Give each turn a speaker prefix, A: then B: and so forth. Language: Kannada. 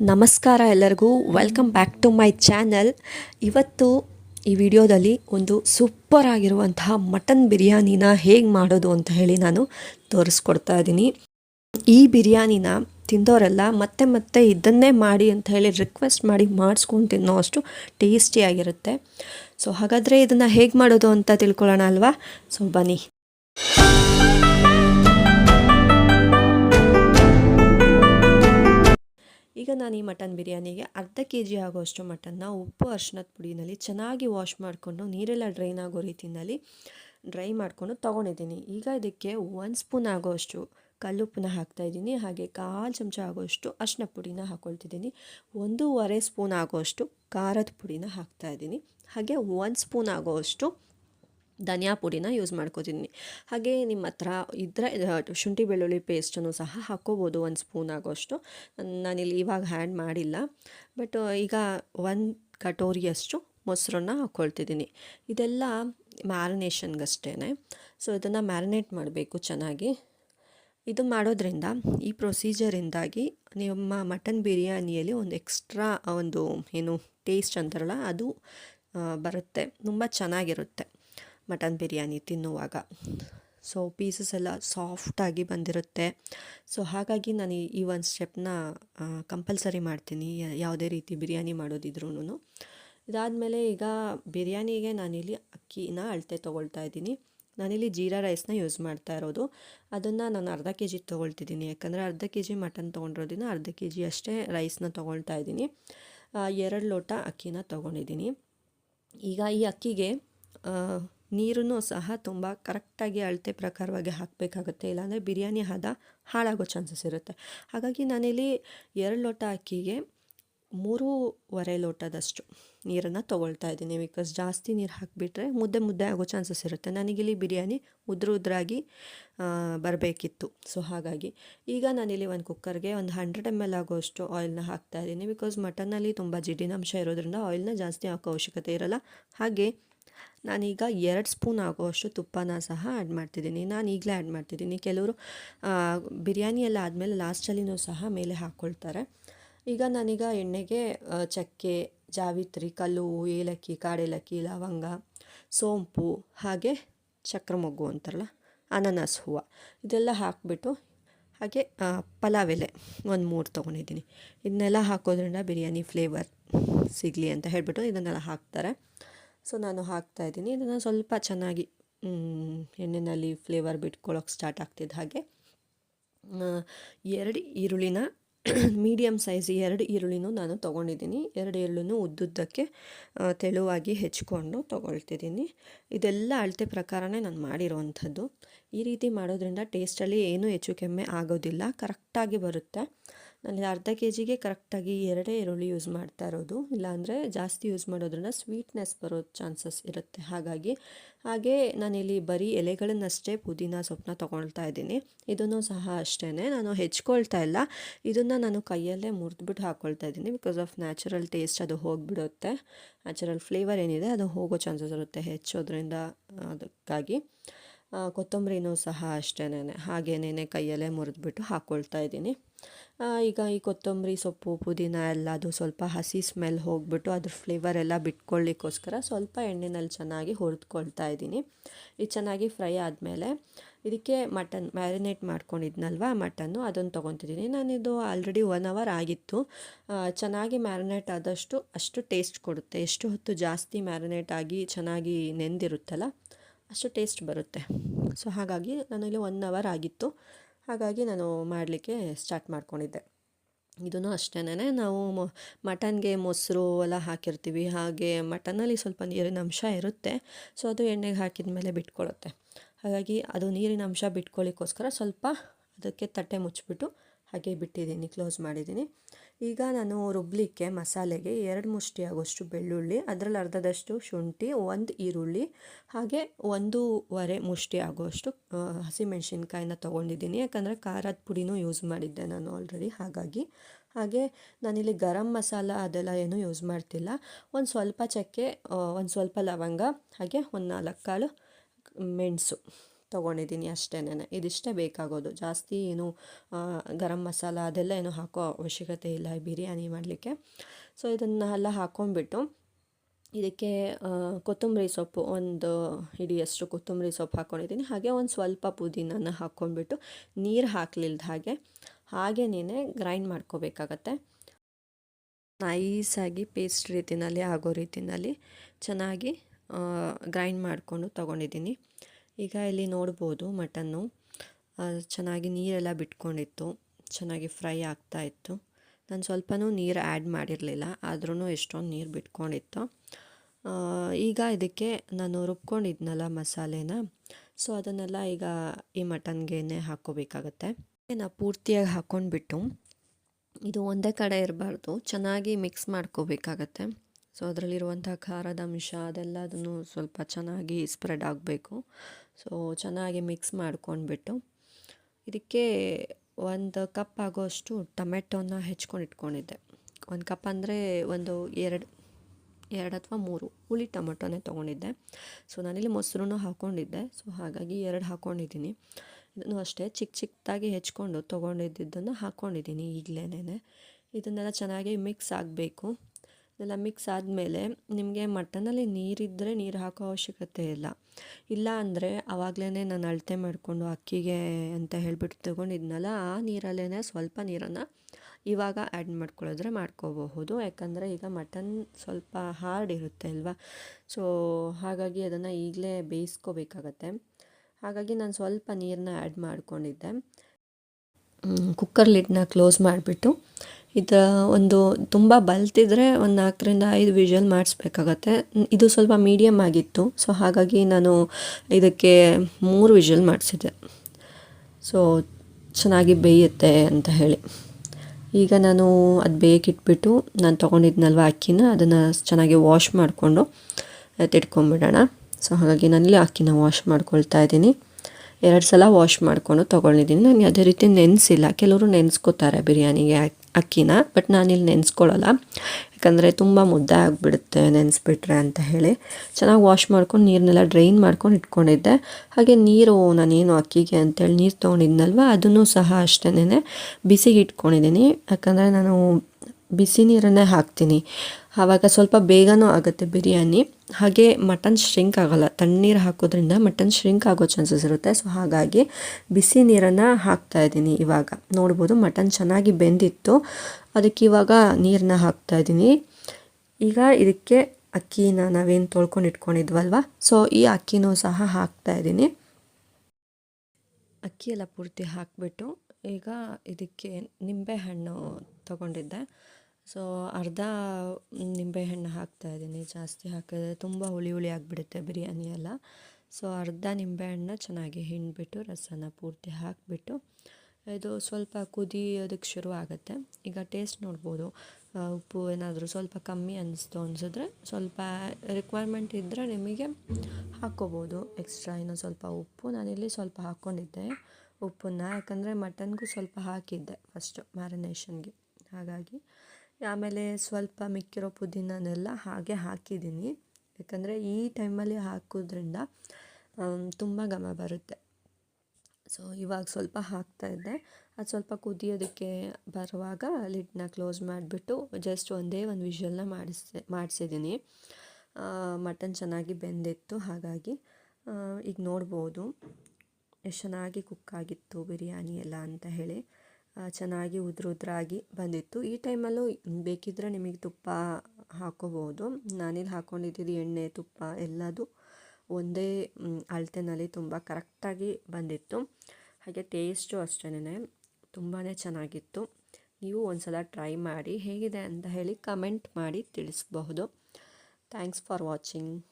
A: ನಮಸ್ಕಾರ ಎಲ್ಲರಿಗೂ. Welcome back to my channel ಇವತ್ತು ಈ ವಿಡಿಯೋದಲ್ಲಿ ಒಂದು ಸೂಪರ್ ಆಗಿರುವಂತಹ ಮಟನ್ ಬಿರಿಯಾನಿನ ಹೇಗೆ ಮಾಡೋದು ಅಂತ ಹೇಳಿ ನಾನು ತೋರಿಸ್ಕೊಡ್ತಾ ಇದ್ದೀನಿ. ಈ ಬಿರಿಯಾನಿನ ತಿಂದವರೆಲ್ಲ ಮತ್ತೆ ಮತ್ತೆ ಇದನ್ನೇ ಮಾಡಿ ಅಂತ ಹೇಳಿ ರಿಕ್ವೆಸ್ಟ್ ಮಾಡಿ ಮಾಡಿಸ್ಕೊಂಡು ತಿನ್ನೋ ಅಷ್ಟು ಟೇಸ್ಟಿಯಾಗಿರುತ್ತೆ ಸೊ ಹಾಗಾದರೆ ಇದನ್ನು ಹೇಗೆ ಮಾಡೋದು ಅಂತ ತಿಳ್ಕೊಳ್ಳೋಣ ಅಲ್ವಾ? ಸೊ ಬನ್ನಿ. ಈಗ ನಾನು ಈ ಮಟನ್ ಬಿರಿಯಾನಿಗೆ ಅರ್ಧ ಕೆ ಜಿ ಆಗೋಷ್ಟು ಮಟನ್ನ ಉಪ್ಪು ಅರ್ಶಿನದ ಪುಡಿನಲ್ಲಿ ಚೆನ್ನಾಗಿ ವಾಶ್ ಮಾಡಿಕೊಂಡು ನೀರೆಲ್ಲ ಡ್ರೈನ್ ಆಗೋ ರೀತಿಯಲ್ಲಿ ಡ್ರೈ ಮಾಡಿಕೊಂಡು ತೊಗೊಂಡಿದ್ದೀನಿ. ಈಗ ಇದಕ್ಕೆ ಒಂದು ಸ್ಪೂನ್ ಆಗೋಷ್ಟು ಕಲ್ಲುಪ್ಪನ್ನ ಹಾಕ್ತಾಯಿದ್ದೀನಿ ಹಾಗೆ ಕಾಲು ಚಮಚ ಆಗೋಷ್ಟು ಅರ್ಶಿನ ಪುಡಿನ ಹಾಕ್ಕೊಳ್ತಿದ್ದೀನಿ ಒಂದೂವರೆ ಸ್ಪೂನ್ ಆಗೋಷ್ಟು ಖಾರದ ಪುಡಿನ ಹಾಕ್ತಾಯಿದ್ದೀನಿ ಹಾಗೆ ಒಂದು ಸ್ಪೂನ್ ಆಗೋಷ್ಟು ಧನಿಯಾ ಪುಡಿನ ಯೂಸ್ ಮಾಡ್ಕೋತೀನಿ. ಹಾಗೆ ನಿಮ್ಮ ಹತ್ರ ಇದ್ದರೆ ಶುಂಠಿ ಬೆಳ್ಳುಳ್ಳಿ ಪೇಸ್ಟನ್ನು ಸಹ ಹಾಕ್ಕೋಬೋದು ಒಂದು ಸ್ಪೂನ್ ಆಗೋಷ್ಟು. ನಾನಿಲ್ಲಿ ಇವಾಗ ಹ್ಯಾಂಡ್ ಮಾಡಿಲ್ಲ. ಬಟ್ ಈಗ ಒಂದು ಕಟೋರಿಯಷ್ಟು ಮೊಸರನ್ನ ಹಾಕ್ಕೊಳ್ತಿದ್ದೀನಿ. ಇದೆಲ್ಲ ಮ್ಯಾರಿನೇಷನ್ಗಷ್ಟೇ ಸೊ, ಇದನ್ನು ಮ್ಯಾರಿನೇಟ್ ಮಾಡಬೇಕು ಚೆನ್ನಾಗಿ. ಇದು ಮಾಡೋದ್ರಿಂದ, ಈ ಪ್ರೊಸೀಜರಿಂದಾಗಿ ನಿಮ್ಮ ಮಟನ್ ಬಿರಿಯಾನಿಯಲ್ಲಿ ಒಂದು ಎಕ್ಸ್ಟ್ರಾ ಒಂದು ಏನು ಟೇಸ್ಟ್ ಅಂತಾರಲ್ಲ, ಅದು ಬರುತ್ತೆ. ತುಂಬ ಚೆನ್ನಾಗಿರುತ್ತೆ. ಮಟನ್ ಬಿರಿಯಾನಿ ತಿನ್ನುವಾಗ. ಸೊ ಪೀಸಸ್ ಎಲ್ಲ ಸಾಫ್ಟಾಗಿ ಬಂದಿರುತ್ತೆ. ಸೊ ಹಾಗಾಗಿ ನಾನು ಈ ಒಂದು ಸ್ಟೆಪ್ನ ಕಂಪಲ್ಸರಿ ಮಾಡ್ತೀನಿ. ಯಾವುದೇ ರೀತಿ ಬಿರಿಯಾನಿ ಮಾಡೋದಿದ್ರೂ ಇದಾದಮೇಲೆ ಈಗ ಬಿರಿಯಾನಿಗೆ ನಾನಿಲ್ಲಿ ಅಕ್ಕಿನ ಅಳತೆ ತೊಗೊಳ್ತಾ ಇದ್ದೀನಿ. ನಾನಿಲ್ಲಿ ಜೀರಾ ರೈಸ್ನ ಯೂಸ್ ಮಾಡ್ತಾ ಇರೋದು. ಅದನ್ನು ನಾನು ಅರ್ಧ ಕೆ ಜಿ ತೊಗೊಳ್ತಿದ್ದೀನಿ. ಯಾಕಂದರೆ ಅರ್ಧ ಕೆ ಜಿ ಮಟನ್ ತೊಗೊಂಡಿರೋದ್ರಿಂದ ಅರ್ಧ ಕೆ ಜಿ ಅಷ್ಟೇ ರೈಸ್ನ ತೊಗೊಳ್ತಾ ಇದ್ದೀನಿ. ಎರಡು ಲೋಟ ಅಕ್ಕಿನ ತೊಗೊಂಡಿದ್ದೀನಿ. ಈಗ ಈ ಅಕ್ಕಿಗೆ ನೀರನ್ನು ಸಹ ತುಂಬ ಕರೆಕ್ಟಾಗಿ ಅಳತೆ ಪ್ರಕಾರವಾಗಿ ಹಾಕಬೇಕಾಗುತ್ತೆ. ಇಲ್ಲಾಂದರೆ ಬಿರಿಯಾನಿ ಹದ ಹಾಳಾಗೋ ಚಾನ್ಸಸ್ ಇರುತ್ತೆ. ಹಾಗಾಗಿ ನಾನಿಲ್ಲಿ ಎರಡು ಲೋಟ ಅಕ್ಕಿಗೆ ಮೂರುವರೆ ಲೋಟದಷ್ಟು ನೀರನ್ನು ತೊಗೊಳ್ತಾ ಇದ್ದೀನಿ. ಬಿಕಾಸ್ ಜಾಸ್ತಿ ನೀರು ಹಾಕಿಬಿಟ್ರೆ ಮುದ್ದೆ ಮುದ್ದೆ ಆಗೋ ಚಾನ್ಸಸ್ ಇರುತ್ತೆ. ನನಗಿಲ್ಲಿ ಬಿರಿಯಾನಿ ಉದ್ರ ಉದ್ರಾಗಿ ಬರಬೇಕಿತ್ತು. ಸೊ ಹಾಗಾಗಿ ಈಗ ನಾನಿಲ್ಲಿ ಒಂದು ಕುಕ್ಕರ್ಗೆ ಒಂದು ಹಂಡ್ರೆಡ್ ಎಂ ಎಲ್ ಆಗೋಷ್ಟು ಆಯಿಲ್ನ ಹಾಕ್ತಾ ಇದ್ದೀನಿ. ಬಿಕಾಸ್ ಮಟನಲ್ಲಿ ತುಂಬ ಜಿಡ್ಡಿನಂಶ ಇರೋದ್ರಿಂದ ಆಯಿಲ್ನ ಜಾಸ್ತಿ ಹಾಕೋ ಅವಶ್ಯಕತೆ ಇರಲ್ಲ. ಹಾಗೆ ನಾನೀಗ ಎರಡು ಸ್ಪೂನ್ ಆಗೋಷ್ಟು ತುಪ್ಪನ ಸಹ ಆ್ಯಡ್ ಮಾಡ್ತಿದ್ದೀನಿ. ನಾನು ಈಗಲೇ ಆ್ಯಡ್ ಮಾಡ್ತಿದ್ದೀನಿ. ಕೆಲವರು ಬಿರಿಯಾನಿ ಎಲ್ಲ ಆದಮೇಲೆ ಲಾಸ್ಟಲ್ಲಿನೂ ಸಹ ಮೇಲೆ ಹಾಕ್ಕೊಳ್ತಾರೆ ಈಗ ನಾನೀಗ ಎಣ್ಣೆಗೆ ಚಕ್ಕೆ, ಜಾವಿತ್ರಿ, ಕಲ್ಲು ಏಲಕ್ಕಿ, ಕಾಡೇಲಕ್ಕಿ, ಲವಂಗ, ಸೋಂಪು, ಹಾಗೆ ಚಕ್ರ ಮೊಗ್ಗು ಅಂತಾರಲ್ಲ, ಅನಾನಸ್ ಹೂವು. ಇದೆಲ್ಲ ಹಾಕಿಬಿಟ್ಟು ಹಾಗೆ ಪಲಾವ್ ಎಲೆ ಒಂದು ಮೂರು ತೊಗೊಂಡಿದ್ದೀನಿ. ಇದನ್ನೆಲ್ಲ ಹಾಕೋದ್ರಿಂದ ಬಿರಿಯಾನಿ ಫ್ಲೇವರ್ ಸಿಗಲಿ ಅಂತ ಹೇಳಿಬಿಟ್ಟು ಇದನ್ನೆಲ್ಲ ಹಾಕ್ತಾರೆ. ಸೊ ನಾನು ಹಾಕ್ತಾ ಇದ್ದೀನಿ. ಇದನ್ನು ಸ್ವಲ್ಪ ಚೆನ್ನಾಗಿ ಎಣ್ಣೆಯಲ್ಲಿ ಫ್ಲೇವರ್ ಬಿಟ್ಕೊಳ್ಳೋಕೆ ಸ್ಟಾರ್ಟ್ ಆಗ್ತಿದ್ದ ಹಾಗೆ. ಎರಡು ಈರುಳ್ಳಿನ ಮೀಡಿಯಮ್ ಸೈಜ್ ಎರಡು ಈರುಳ್ಳಿನೂ ನಾನು ತೊಗೊಂಡಿದ್ದೀನಿ. ಎರಡು ಈರುಳ್ಳಿನೂ ಉದ್ದುದ್ದಕ್ಕೆ ತೆಳುವಾಗಿ ಹೆಚ್ಕೊಂಡು ತೊಗೊಳ್ತಿದ್ದೀನಿ. ಇದೆಲ್ಲ ಅಳತೆ ಪ್ರಕಾರನೇ ನಾನು ಮಾಡಿರೋವಂಥದ್ದು. ಈ ರೀತಿ ಮಾಡೋದ್ರಿಂದ ಟೇಸ್ಟಲ್ಲಿ ಏನೂ ಹೆಚ್ಚು ಕೆಮ್ಮೆ ಆಗೋದಿಲ್ಲ. ಕರೆಕ್ಟಾಗಿ ಬರುತ್ತೆ. ನಾನು ಅರ್ಧ ಕೆ ಜಿಗೆ ಕರೆಕ್ಟಾಗಿ ಎರಡೇ ಈರುಳ್ಳಿ ಯೂಸ್ ಮಾಡ್ತಾ ಇರೋದು. ಇಲ್ಲಾಂದರೆ ಜಾಸ್ತಿ ಯೂಸ್ ಮಾಡೋದ್ರಿಂದ ಸ್ವೀಟ್ನೆಸ್ ಬರೋ ಚಾನ್ಸಸ್ ಇರುತ್ತೆ. ಹಾಗಾಗಿ ಹಾಗೆ ನಾನಿಲ್ಲಿ ಬರೀ ಎಲೆಗಳನ್ನಷ್ಟೇ ಪುದೀನ ಸೊಪ್ಪನ್ನ ತೊಗೊಳ್ತಾ ಇದ್ದೀನಿ. ಇದನ್ನು ಸಹ ಅಷ್ಟೇ ನಾನು ಹೆಚ್ಕೊಳ್ತಾ ಇಲ್ಲ. ಇದನ್ನು ನಾನು ಕೈಯಲ್ಲೇ ಮುರಿದ್ಬಿಟ್ಟು ಹಾಕ್ಕೊಳ್ತಾ ಇದ್ದೀನಿ. ಬಿಕಾಸ್ ಆಫ್ ನ್ಯಾಚುರಲ್ ಟೇಸ್ಟ್ ಅದು ಹೋಗಿಬಿಡುತ್ತೆ. ನ್ಯಾಚುರಲ್ ಫ್ಲೇವರ್ ಏನಿದೆ ಅದು ಹೋಗೋ ಚಾನ್ಸಸ್ ಇರುತ್ತೆ ಹೆಚ್ಚೋದ್ರಿಂದ ಅದಕ್ಕಾಗಿ. ಕೊತ್ತಂಬರಿನೂ ಸಹ ಅಷ್ಟೇನೆ ಹಾಗೇನೇ ಕೈಯಲ್ಲೇ ಮುರಿದ್ಬಿಟ್ಟು ಹಾಕ್ಕೊಳ್ತಾ ಇದ್ದೀನಿ. ಈಗ ಈ ಕೊತ್ತಂಬರಿ, ಸೊಪ್ಪು, ಪುದೀನ ಎಲ್ಲ ಅದು ಸ್ವಲ್ಪ ಹಸಿ ಸ್ಮೆಲ್ ಹೋಗ್ಬಿಟ್ಟು ಅದ್ರ ಫ್ಲೇವರ್ ಎಲ್ಲ ಬಿಟ್ಕೊಳ್ಳಿಕ್ಕೋಸ್ಕರ ಸ್ವಲ್ಪ ಎಣ್ಣೆನಲ್ಲಿ ಚೆನ್ನಾಗಿ ಹುರಿದ್ಕೊಳ್ತಾ ಇದ್ದೀನಿ. ಇದು ಚೆನ್ನಾಗಿ ಫ್ರೈ ಆದಮೇಲೆ ಇದಕ್ಕೆ ಮಟನ್ ಮ್ಯಾರಿನೇಟ್ ಮಾಡ್ಕೊಂಡಿದ್ನಲ್ವ ಮಟನ್ನು, ಅದನ್ನು ತೊಗೊತಿದ್ದೀನಿ. ನಾನಿದು ಆಲ್ರೆಡಿ ಒನ್ ಅವರ್ ಆಗಿತ್ತು. ಚೆನ್ನಾಗಿ ಮ್ಯಾರಿನೇಟ್ ಆದಷ್ಟು ಅಷ್ಟು ಟೇಸ್ಟ್ ಕೊಡುತ್ತೆ. ಎಷ್ಟು ಹೊತ್ತು ಜಾಸ್ತಿ ಮ್ಯಾರಿನೇಟ್ ಆಗಿ ಚೆನ್ನಾಗಿ ನೆಂದಿರುತ್ತಲ್ಲ ಅಷ್ಟು ಟೇಸ್ಟ್ ಬರುತ್ತೆ. ಸೊ ಹಾಗಾಗಿ ನಾನಿಲ್ಲಿ ಒನ್ ಅವರ್ ಆಗಿತ್ತು. ಹಾಗಾಗಿ ನಾನು ಮಾಡಲಿಕ್ಕೆ ಸ್ಟಾರ್ಟ್ ಮಾಡ್ಕೊಂಡಿದ್ದೆ. ಇದನ್ನು ಅಷ್ಟೇನೆ ನಾವು ಮಟನ್ಗೆ ಮೊಸರು ಎಲ್ಲ ಹಾಕಿರ್ತೀವಿ. ಹಾಗೆ ಮಟನಲ್ಲಿ ಸ್ವಲ್ಪ ನೀರಿನ ಅಂಶ ಇರುತ್ತೆ. ಸೊ ಅದು ಎಣ್ಣೆಗೆ ಹಾಕಿದ ಮೇಲೆ ಬಿಟ್ಕೊಳ್ಳುತ್ತೆ ಹಾಗಾಗಿ ಅದು ನೀರಿನ ಅಂಶ ಬಿಟ್ಕೊಳ್ಳಿಕ್ಕೋಸ್ಕರ ಸ್ವಲ್ಪ ಅದಕ್ಕೆ ತಟ್ಟೆ ಮುಚ್ಚಿಬಿಟ್ಟು ಹಾಗೆ ಬಿಟ್ಟಿದ್ದೀನಿ ಕ್ಲೋಸ್ ಮಾಡಿದ್ದೀನಿ. ಈಗ ನಾನು ರುಬ್ಲಿಕ್ಕೆ ಮಸಾಲೆಗೆ ಎರಡು ಮುಷ್ಟಿ ಆಗೋಷ್ಟು ಬೆಳ್ಳುಳ್ಳಿ, ಅದರಲ್ಲಿ ಅರ್ಧದಷ್ಟು ಶುಂಠಿ, ಒಂದು ಈರುಳ್ಳಿ, ಹಾಗೆ ಒಂದೂವರೆ ಮುಷ್ಟಿ ಆಗೋಷ್ಟು ಹಸಿಮೆಣ್ಸಿನ್ಕಾಯಿನ ತೊಗೊಂಡಿದ್ದೀನಿ. ಯಾಕಂದರೆ ಖಾರದ ಪುಡಿನೂ ಯೂಸ್ ಮಾಡಿದ್ದೆ ನಾನು ಆಲ್ರೆಡಿ ಹಾಗಾಗಿ. ಹಾಗೆ ನಾನಿಲ್ಲಿ ಗರಂ ಮಸಾಲ ಅದೆಲ್ಲ ಏನೂ ಯೂಸ್ ಮಾಡ್ತಿಲ್ಲ. ಒಂದು ಸ್ವಲ್ಪ ಚಕ್ಕೆ ಒಂದು ಸ್ವಲ್ಪ ಲವಂಗ, ಹಾಗೆ ಒಂದು ನಾಲ್ಕು ಕಾಳು ಮೆಣಸು. ತೊಗೊಂಡಿದ್ದೀನಿ ಅಷ್ಟೇನೆ. ಇದಿಷ್ಟೇ ಬೇಕಾಗೋದು. ಜಾಸ್ತಿ ಏನು ಗರಂ ಮಸಾಲ ಅದೆಲ್ಲ ಏನು ಹಾಕೋ ಅವಶ್ಯಕತೆ ಇಲ್ಲ ಬಿರಿಯಾನಿ ಮಾಡಲಿಕ್ಕೆ. ಸೊ ಇದನ್ನೆಲ್ಲ ಹಾಕ್ಕೊಂಡ್ಬಿಟ್ಟು ಇದಕ್ಕೆ ಕೊತ್ತಂಬರಿ ಸೊಪ್ಪು ಒಂದು ಹಿಡಿಯಷ್ಟು ಕೊತ್ತಂಬರಿ ಸೊಪ್ಪು ಹಾಕ್ಕೊಂಡಿದ್ದೀನಿ ಹಾಗೆ ಒಂದು ಸ್ವಲ್ಪ ಪುದೀನನ್ನು ಹಾಕ್ಕೊಂಡ್ಬಿಟ್ಟು ನೀರು ಹಾಕ್ಲಿಲ್ದ ಹಾಗೆ ಹಾಗೇನೇ ಗ್ರೈಂಡ್ ಮಾಡ್ಕೋಬೇಕಾಗತ್ತೆ. ನೈಸಾಗಿ ಪೇಸ್ಟ್ ರೀತಿನಲ್ಲಿ ಆಗೋ ರೀತಿನಲ್ಲಿ ಚೆನ್ನಾಗಿ ಗ್ರೈಂಡ್ ಮಾಡಿಕೊಂಡು ತೊಗೊಂಡಿದ್ದೀನಿ. ಈಗ ಇಲ್ಲಿ ನೋಡ್ಬೋದು ಮಟನ್ನು. ಚೆನ್ನಾಗಿ ನೀರೆಲ್ಲ ಬಿಟ್ಕೊಂಡಿತ್ತು. ಚೆನ್ನಾಗಿ ಫ್ರೈ ಆಗ್ತಾ ಇತ್ತು. ನಾನು ಸ್ವಲ್ಪನೂ ನೀರು ಆ್ಯಡ್ ಮಾಡಿರಲಿಲ್ಲ. ಆದ್ರೂ ಎಷ್ಟೊಂದು ನೀರು ಬಿಟ್ಕೊಂಡಿತ್ತು. ಈಗ ಇದಕ್ಕೆ ನಾನು ರುಬ್ಕೊಂಡಿದ್ನಲ್ಲ ಮಸಾಲೆನ. ಸೊ, ಅದನ್ನೆಲ್ಲ ಈಗ ಈ ಮಟನ್ಗೆ ಹಾಕ್ಕೋಬೇಕಾಗತ್ತೆ. ನಾ ಪೂರ್ತಿಯಾಗಿ ಹಾಕ್ಕೊಂಡ್ಬಿಟ್ಟು ಇದು ಒಂದೇ ಕಡೆ ಇರಬಾರ್ದು. ಚೆನ್ನಾಗಿ ಮಿಕ್ಸ್ ಮಾಡ್ಕೋಬೇಕಾಗತ್ತೆ. ಸೊ ಅದರಲ್ಲಿರುವಂಥ ಖಾರದ ಅಂಶ ಅದೆಲ್ಲದನ್ನು ಸ್ವಲ್ಪ ಚೆನ್ನಾಗಿ ಸ್ಪ್ರೆಡ್ ಆಗಬೇಕು. ಸೊ ಚೆನ್ನಾಗಿ ಮಿಕ್ಸ್ ಮಾಡ್ಕೊಂಡ್ಬಿಟ್ಟು ಇದಕ್ಕೆ ಒಂದು ಕಪ್ ಆಗೋಷ್ಟು ಟೊಮೆಟೊನ ಹೆಚ್ಕೊಂಡು ಇಟ್ಕೊಂಡಿದ್ದೆ. ಒಂದು ಕಪ್ ಅಂದರೆ ಒಂದು ಎರಡು ಎರಡು ಅಥವಾ ಮೂರು ಹುಳಿ ಟೊಮೆಟೊನೇ ತೊಗೊಂಡಿದ್ದೆ. ಸೊ ನಾನಿಲ್ಲಿ ಮೊಸರು ಹಾಕ್ಕೊಂಡಿದ್ದೆ ಸೊ ಹಾಗಾಗಿ ಎರಡು ಹಾಕ್ಕೊಂಡಿದ್ದೀನಿ ಇದನ್ನು ಅಷ್ಟೇ ಚಿಕ್ಕ ಚಿಕ್ಕದಾಗಿ ಹೆಚ್ಕೊಂಡು ತೊಗೊಂಡಿದ್ದನ್ನು ಹಾಕ್ಕೊಂಡಿದ್ದೀನಿ ಈಗಲೇ ಇದನ್ನೆಲ್ಲ ಚೆನ್ನಾಗಿ ಮಿಕ್ಸ್ ಆಗಬೇಕು. ಇದೆಲ್ಲ ಮಿಕ್ಸ್ ಆದಮೇಲೆ ನಿಮಗೆ ಮಟನಲ್ಲಿ ನೀರಿದ್ದರೆ ನೀರು ಹಾಕೋ ಅವಶ್ಯಕತೆ ಇಲ್ಲ. ಇಲ್ಲ ಅಂದರೆ ಆವಾಗಲೇ ನಾನು ಅಳತೆ ಮಾಡಿಕೊಂಡು ಅಕ್ಕಿಗೆ ಅಂತ ಹೇಳಿಬಿಟ್ಟು ತೊಗೊಂಡಿದ್ನಲ್ಲ, ಆ ನೀರಲ್ಲೇ ಸ್ವಲ್ಪ ನೀರನ್ನು ಇವಾಗ ಆ್ಯಡ್ ಮಾಡ್ಕೊಳ್ಳೋದ್ರೆ ಮಾಡ್ಕೋಬಹುದು. ಯಾಕಂದರೆ ಈಗ ಮಟನ್ ಸ್ವಲ್ಪ ಹಾರ್ಡ್ ಇರುತ್ತೆ ಅಲ್ವಾ? ಸೊ ಹಾಗಾಗಿ ಅದನ್ನು ಈಗಲೇ ಬೇಯಿಸ್ಕೋಬೇಕಾಗತ್ತೆ. ಹಾಗಾಗಿ ನಾನು ಸ್ವಲ್ಪ ನೀರನ್ನ ಆ್ಯಡ್ ಮಾಡ್ಕೊಂಡಿದ್ದೆ. ಕುಕ್ಕರ್ ಲಿಡ್ನ ಕ್ಲೋಸ್ ಮಾಡಿಬಿಟ್ಟು ಇದು ಒಂದು ತುಂಬ ಬಲ್ತಿದ್ರೆ ಒಂದು ನಾಲ್ಕರಿಂದ ಐದು ವಿಷಲ್ ಮಾಡಿಸ್ಬೇಕಾಗತ್ತೆ. ಇದು ಸ್ವಲ್ಪ ಮೀಡಿಯಮ್ ಆಗಿತ್ತು ಸೊ ಹಾಗಾಗಿ ನಾನು ಇದಕ್ಕೆ ಮೂರು ವಿಷಲ್ ಮಾಡಿಸಿದ್ದೆ. ಸೊ ಚೆನ್ನಾಗಿ ಬೇಯುತ್ತೆ ಅಂತ ಹೇಳಿ. ಈಗ ನಾನು ಅದು ಬೇಯಕ್ಕಿಟ್ಬಿಟ್ಟು ನಾನು ತೊಗೊಂಡಿದ್ನಲ್ವ ಅಕ್ಕಿನ, ಅದನ್ನು ಚೆನ್ನಾಗಿ ವಾಶ್ ಮಾಡಿಕೊಂಡು ಎತ್ತಿಟ್ಕೊಂಬಿಡೋಣ ಸೊ ಹಾಗಾಗಿ ನಾನಿಲ್ಲಿ ಅಕ್ಕಿನ ವಾಶ್ ಮಾಡ್ಕೊಳ್ತಾ ಇದ್ದೀನಿ. ಎರಡು ಸಲ ವಾಶ್ ಮಾಡಿಕೊಂಡು ತೊಗೊಂಡಿದ್ದೀನಿ ನಾನು ಯಾವುದೇ ರೀತಿ ನೆನೆಸಿಲ್ಲ. ಕೆಲವರು ನೆನೆಸ್ಕೋತಾರೆ ಬಿರಿಯಾನಿಗೆ ಅಕ್ಕಿನ ಬಟ್ ನಾನಿಲ್ಲಿ ನೆನೆಸ್ಕೊಳ್ಳಲ್ಲ ಯಾಕಂದರೆ ತುಂಬ ಮುದ್ದೆ ಆಗಿಬಿಡುತ್ತೆ ನೆನೆಸ್ಬಿಟ್ರೆ ಅಂತ ಹೇಳಿ. ಚೆನ್ನಾಗಿ ವಾಶ್ ಮಾಡ್ಕೊಂಡು ನೀರನ್ನೆಲ್ಲ ಡ್ರೈನ್ ಮಾಡ್ಕೊಂಡು ಇಟ್ಕೊಂಡಿದ್ದೆ. ಹಾಗೆ ನೀರು, ನಾನೇನು ಅಕ್ಕಿಗೆ ಅಂತೇಳಿ ನೀರು ತೊಗೊಂಡಿದ್ನಲ್ವ, ಅದನ್ನು ಸಹ ಅಷ್ಟೇ ಬಿಸಿಗೆ ಇಟ್ಕೊಂಡಿದ್ದೀನಿ. ಯಾಕಂದರೆ ನಾನು ಬಿಸಿ ನೀರನ್ನೇ ಹಾಕ್ತೀನಿ. ಆವಾಗ ಸ್ವಲ್ಪ ಬೇಗನೂ ಆಗುತ್ತೆ ಬಿರಿಯಾನಿ. ಹಾಗೆ ಮಟನ್ ಶ್ರಿಂಕ್ ಆಗೋಲ್ಲ. ತಣ್ಣೀರು ಹಾಕೋದ್ರಿಂದ ಮಟನ್ ಶ್ರಿಂಕ್ ಆಗೋ ಚಾನ್ಸಸ್ ಇರುತ್ತೆ. ಸೊ ಹಾಗಾಗಿ ಬಿಸಿ ನೀರನ್ನು ಹಾಕ್ತಾ ಇದ್ದೀನಿ ಇವಾಗ. ನೋಡ್ಬೋದು ಮಟನ್ ಚೆನ್ನಾಗಿ ಬೆಂದಿತ್ತು. ಅದಕ್ಕೆ ಇವಾಗ ನೀರನ್ನ ಹಾಕ್ತಾ ಇದ್ದೀನಿ. ಈಗ ಇದಕ್ಕೆ ಅಕ್ಕಿನ ನಾವೇನು ತೊಳ್ಕೊಂಡು ಇಟ್ಕೊಂಡಿದ್ವಲ್ವ? ಸೊ ಈ ಅಕ್ಕಿನೂ ಸಹ ಹಾಕ್ತಾ ಇದ್ದೀನಿ. ಅಕ್ಕಿ ಪೂರ್ತಿ ಹಾಕಿಬಿಟ್ಟು ಈಗ ಇದಕ್ಕೆ ನಿಂಬೆಹಣ್ಣು ತಗೊಂಡಿದ್ದೆ. ಸೊ ಅರ್ಧ ನಿಂಬೆಹಣ್ಣು ಹಾಕ್ತಾ ಇದ್ದೀನಿ. ಜಾಸ್ತಿ ಹಾಕಿದ್ರೆ ತುಂಬ ಹುಳಿ ಹುಳಿ ಆಗಿಬಿಡುತ್ತೆ ಬಿರಿಯಾನಿ ಎಲ್ಲ. ಸೊ ಅರ್ಧ ನಿಂಬೆಹಣ್ಣು ಚೆನ್ನಾಗಿ ಹಿಂಡಿಬಿಟ್ಟು, ರಸನ ಪೂರ್ತಿ ಹಾಕಿಬಿಟ್ಟು, ಇದು ಸ್ವಲ್ಪ ಕುದಿಯೋದಕ್ಕೆ ಶುರು ಆಗುತ್ತೆ. ಈಗ ಟೇಸ್ಟ್ ನೋಡ್ಬೋದು. ಉಪ್ಪು ಏನಾದರೂ ಸ್ವಲ್ಪ ಕಮ್ಮಿ ಅನ್ನಿಸ್ತು ಅನಿಸಿದ್ರೆ ಸ್ವಲ್ಪ ರಿಕ್ವೈರ್ಮೆಂಟ್ ಇದ್ದರೆ ನಿಮಗೆ ಹಾಕ್ಕೋಬೋದು ಎಕ್ಸ್ಟ್ರಾ ಇನ್ನೂ ಸ್ವಲ್ಪ ಉಪ್ಪು. ನಾನಿಲ್ಲಿ ಸ್ವಲ್ಪ ಹಾಕ್ಕೊಂಡಿದ್ದೆ ಉಪ್ಪನ್ನು. ಯಾಕಂದರೆ ಮಟನ್ಗೂ ಸ್ವಲ್ಪ ಹಾಕಿದ್ದೆ ಫಸ್ಟು ಮ್ಯಾರಿನೇಷನ್ಗೆ ಹಾಗಾಗಿ ಆಮೇಲೆ ಸ್ವಲ್ಪ ಮಿಕ್ಕಿರೋ ಪುದೀನನೆಲ್ಲ ಹಾಗೆ ಹಾಕಿದ್ದೀನಿ. ಯಾಕಂದರೆ ಈ ಟೈಮಲ್ಲಿ ಹಾಕೋದ್ರಿಂದ ತುಂಬ ಘಮ ಬರುತ್ತೆ. ಸೊ ಇವಾಗ ಸ್ವಲ್ಪ ಹಾಕ್ತಾ ಇದ್ದೆ. ಅದು ಸ್ವಲ್ಪ ಕುದಿಯೋದಕ್ಕೆ ಬರುವಾಗ ಲಿಡ್ನ ಕ್ಲೋಸ್ ಮಾಡಿಬಿಟ್ಟು ಜಸ್ಟ್ ಒಂದೇ ಒಂದು ವಿಷಲ್ನ ಮಾಡಿಸಿ ಮಾಡಿಸಿದ್ದೀನಿ ಮಟನ್ ಚೆನ್ನಾಗಿ ಬೆಂದಿತ್ತು, ಹಾಗಾಗಿ ಈಗ ನೋಡ್ಬೋದು. ಎಷ್ಟು ಚೆನ್ನಾಗಿ ಕುಕ್ ಆಗಿತ್ತು ಬಿರಿಯಾನಿ ಎಲ್ಲ ಅಂತ ಹೇಳಿ. ಚೆನ್ನಾಗಿ ಉದ್ರ ಉದ್ರಾಗಿ ಬಂದಿತ್ತು. ಈ ಟೈಮಲ್ಲೂ ಬೇಕಿದ್ದರೆ ನಿಮಗೆ ತುಪ್ಪ ಹಾಕೋಬೋದು. ನಾನಿಲ್ಲಿ ಹಾಕ್ಕೊಂಡಿದ್ದು ಎಣ್ಣೆ, ತುಪ್ಪ ಎಲ್ಲದು ಒಂದೇ ಅಳತೆನಲ್ಲಿ ತುಂಬ ಕರೆಕ್ಟಾಗಿ ಬಂದಿತ್ತು. ಹಾಗೆ ಟೇಸ್ಟು ಅಷ್ಟೇ ತುಂಬಾ ಚೆನ್ನಾಗಿತ್ತು. ನೀವು ಒಂದ್ಸಲ ಟ್ರೈ ಮಾಡಿ ಹೇಗಿದೆ ಅಂತ ಹೇಳಿ ಕಮೆಂಟ್ ಮಾಡಿ ತಿಳಿಸ್ಬಹುದು. Thanks for watching.